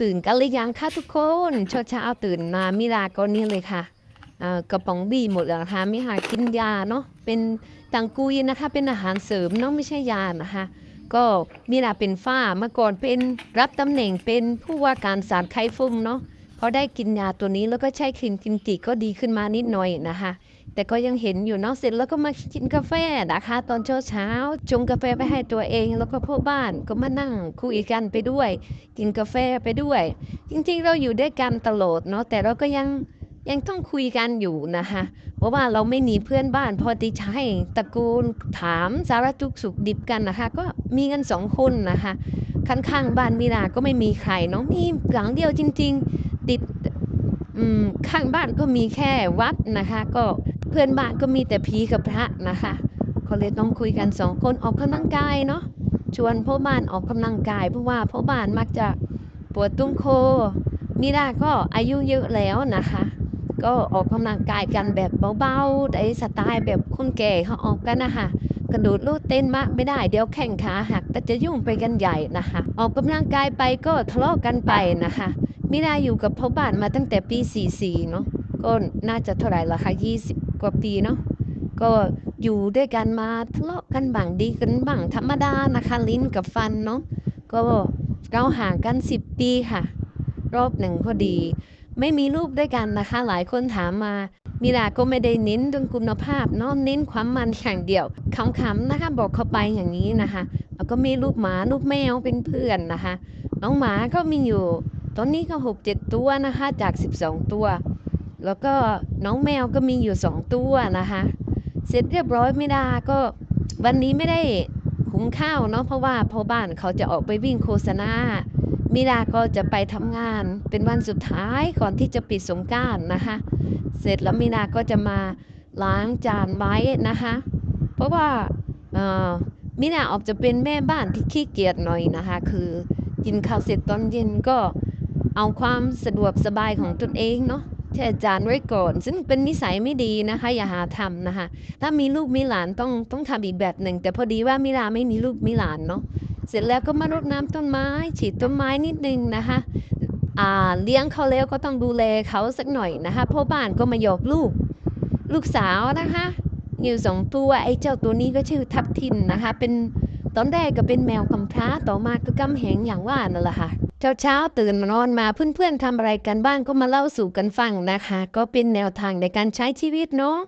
ตื่นกันหรือยังคะทุกคนเช้าเช้าตื่นมามิลาก็นี่เลยค่ะกระป๋องบีหมดแล้วนะคะมิหากินยาเนาะเป็นตังกุยนะคะเป็นอาหารเสริมเนาะไม่ใช่ยานะคะ ก็มิลาเป็นฝ้าเมื่อก่อนเป็นรับตำแหน่งเป็นผู้ว่าการสารไข้ฟุ้มเนาะ เพอได้กินยาตัวนี้แล้วก็ใช้ครีมกินจิก็ดีขึ้นมานิดหน่อยนะคะ แต่ก็ยังเห็นอยู่เนาะเสร็จแล้วก็มากินกาแฟนะคะ ตอนเช้าเช้าชงกาแฟไปให้ตัวเอง แล้วก็พ่อบ้านก็มานั่งคุยกันไปด้วย กินกาแฟไปด้วย จริงๆเราอยู่ด้วยกันตลอดเนาะแต่เราก็ยังยังต้องคุยกันอยู่นะคะ เพราะว่าเราไม่หนีเพื่อนบ้าน พอติใช้ตระกูลถามสารทุกสุขดิบกันนะคะ ก็มีกันสองคนนะคะข้างๆบ้านมิลาก็ไม่มีใครเนาะมีหลังเดียวจริง ๆ ติดข้างบ้านก็มีแค่วัดนะคะ ก็เพื่อนบ้านก็มีแต่ผีกับพระนะคะก็เลยต้องคุยกันสองคนออกกำลังกายเนาะชวนพ่อบ้านออกกำลังกายเพราะว่าพ่อบ้านมักจะปวดตุ้งโคมิลาก็อายุเยอะแล้วนะคะ ก็ออกกำลังกายกันแบบเบาๆในสไตล์แบบคนแก่เขาออกกันนะคะกระโดดโลดเต้นมากไม่ได้เดี๋ยวแข้งขาหักก็จะยุ่งไปกันใหญ่นะคะ ออกกำลังกายไปก็ทะเลาะกันไปนะคะ มิลาอยู่กับพ่อบ้านมาตั้งแต่ปี 44 เนาะก็น่าจะเท่าไหร่ละคะ 20 กว่าปีเนาะก็อยู่ด้วยกันมาทะเลาะกันบ้างดีกันบ้างธรรมดานะคะลิ้นกับฟันเนาะก็เราห่างกัน 10 ปีค่ะ รอบหนึ่งพอดี ไม่มีรูปด้วยกันนะคะ หลายคนถามมามิลาก็ไม่ได้เน้นเรื่องคุณภาพเนาะเน้นความมันอย่างเดียวขำๆนะคะบอกเขาไปอย่างนี้นะคะแล้วก็มีรูปหมารูปแมวเป็นเพื่อนนะคะ น้องหมาก็มีอยู่ ตอนนี้ก็หกเจ็ดตัวนะคะจาก 12 ตัว แล้วก็น้องแมวก็มีอยู่ 2 ตัวนะคะ เสร็จเรียบร้อยไม่ได้ก็วันนี้ไม่ได้หุงข้าวเนาะเพราะว่าพ่อบ้านเขาจะออกไปวิ่งโฆษณามิลาก็จะไปทำงานเป็นวันสุดท้ายก่อนที่จะปิดสงการนะคะ เสร็จแล้วมิลาก็จะมาล้างจานไว้นะคะ เพราะว่าเออมิลาออกจะเป็นแม่บ้านที่ขี้เกียจหน่อยนะคะ คือกินข้าวเสร็จตอนเย็นก็ เอาความสะดวกสบายของตนเองเนาะแช่จานไว้ก่อน ซึ่งเป็นนิสัยไม่ดีนะคะ อย่าหาทำนะคะ ถ้ามีลูกมีหลานต้องต้องทำอีกแบบหนึ่ง แต่พอดีว่ามิลาไม่มีลูกมีหลานเนาะเสร็จแล้วก็มารดน้ำต้นไม้ ฉีดต้นไม้นิดนึงนะคะอ่าเลี้ยงเขาแล้วก็ต้องดูแลเขาสักหน่อยนะคะพ่อบ้านก็มาหยอกลูก ลูกสาวนะคะอยู่สองตัวไอ้เจ้าตัวนี้ก็ชื่อทับทินนะคะ เป็นตอนแรกก็เป็นแมวกำพร้าต่อมาก็กำแหงอย่างว่านั่นแหละค่ะ เช้าๆตื่นนอนมาเพื่อนๆทำอะไรกันบ้างก็มาเล่าสู่กันฟังนะคะ ก็เป็นแนวทางในการใช้ชีวิตเนาะ